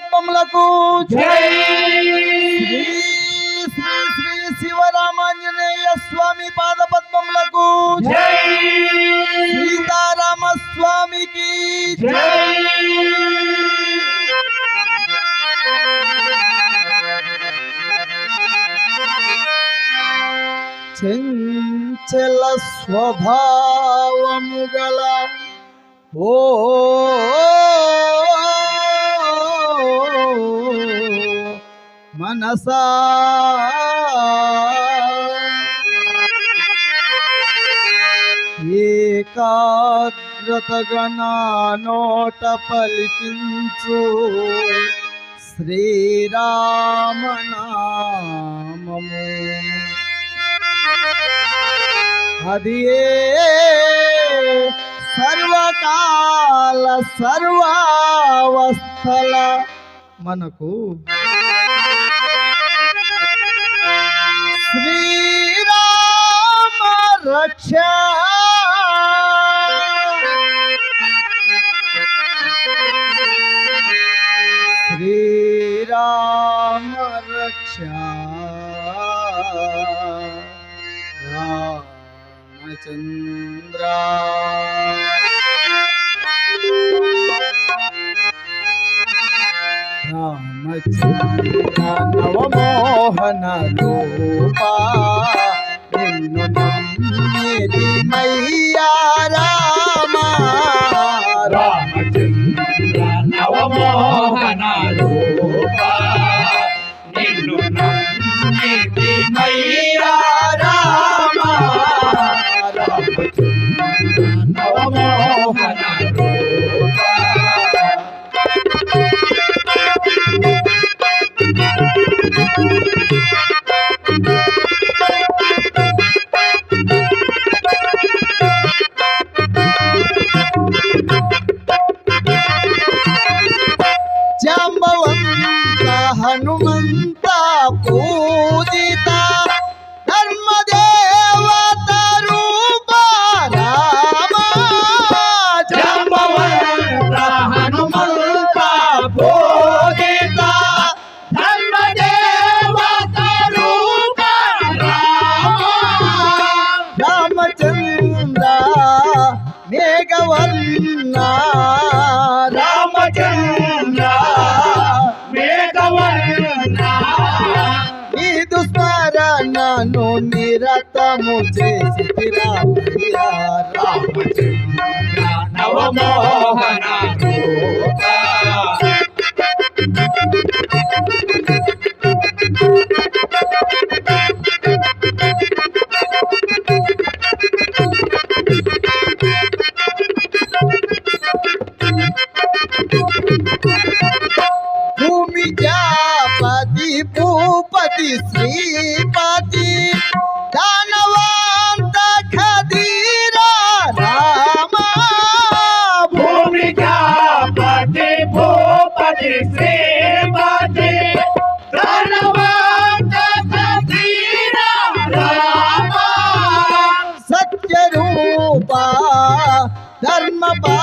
పద్మములకు శ్రీ శ్రీ శివరామాంజనేయ స్వామి పాద పద్మములకు సీతారామ స్వామికి చెంచల స్వభావము గల ఓ మనసా. ఏకాగ్రత నోట పలికించు. శ్రీరామనామము. అది సర్వకాల సర్వావస్థల మనకు श्रीराम रक्षा श्रीराम रक्षा रामचंद्र రామచంద్ర నవమోహన రూపా నిన్ను నమ్మేది మయ్యా రామ రామచంద్ర నవమోహన నిన్ను మయ్యా మేఘవర్ణ రామచంద్ర మేఘవర్ణ. నీదు స్మరణను నిరతము చేసి రామచంద్ర. నవమోహన भूपति श्रीपति दानवान खदीरा राम। भूमिका पति भूपति श्रीपति दानवान खदीरा रामा। सत्य रूपा धर्म पा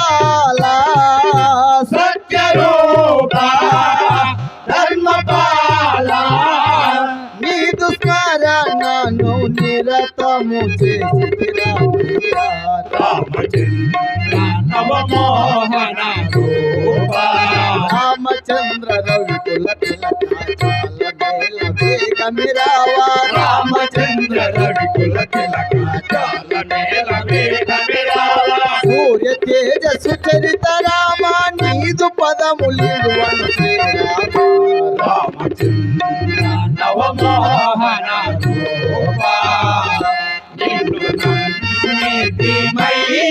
నవమోహన రామచంద్ర రవికుల తిలక చాల రామచంద్ర రవికుల తిలక సూర్య తేజస్సు చరిత రామ నీదు పదములిడువను రామచంద్ర నవమోహన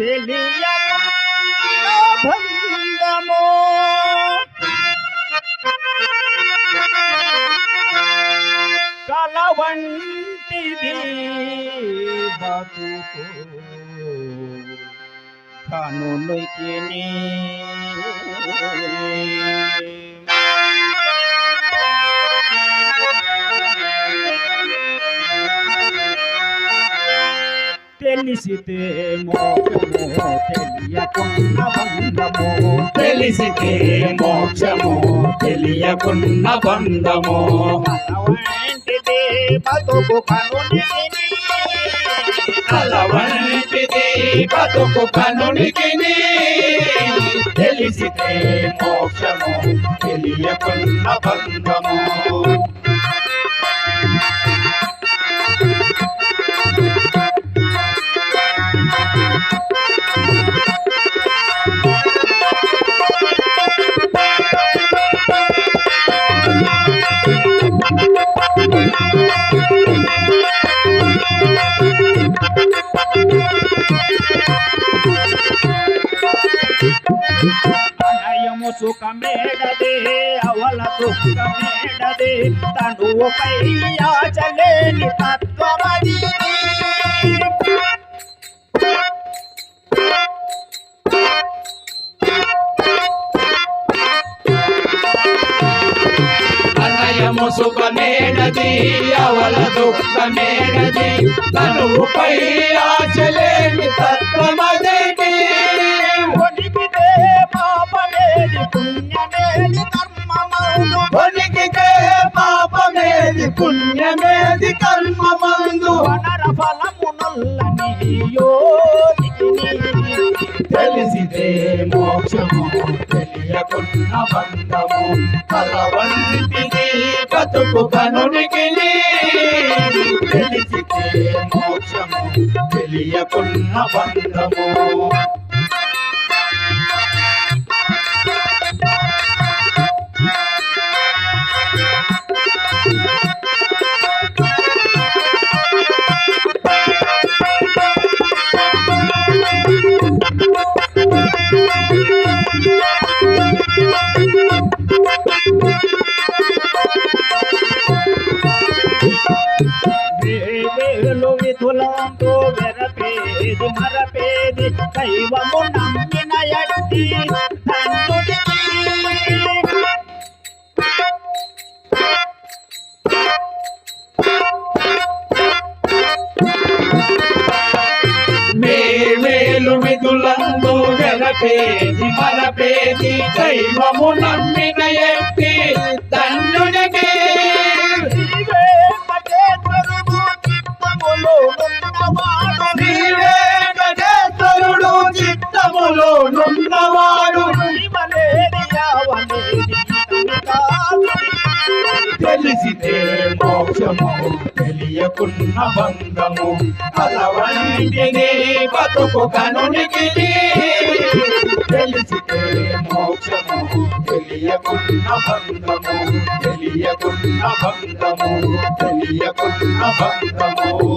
తెలియక భంగము కల వంటిది బతుకు కనునికి తెలిసితే మోక్షము తెలియకున్న బంధము తెలిసితే మోక్షము తెలియకున్న బంధము మనవంటిది బతుకు కనునికి కల వంటిది బతుకు కనునికి తెలిసితే మోక్షము తెలియకున్న బంధము సుఖమేడదే అవల దుఃఖమేడదే తనువుపై ఆచలేని తత్వమది అనయము ఆచలేని తత్వమదేటి కొనికిదే పాపమేది పుణ్యమేది కర్మమౌను కొనికితే పాపమేది పుణ్యమేది కర్మమందు. వనర ఫలమునల్లని తెలిసితే మోక్షము తెలియకున్న బంధము. కలవంటిది బతుకు కనునికి తెలియకున్న బంధము. దైవము నమ్మిన ఎట్టి మేలు విధులందు వెలపేది మరపేది దైవము నమ్మిన ఎట్టి ధన్యునికి తెలిసితే మోక్షము తెలియకున్న బంధము కలవంటినే బతుకు కనునికి తెలిసితే మోక్షము తెలియకున్న బంధము తెలియకున్న బంధము తెలియకున్న బంధము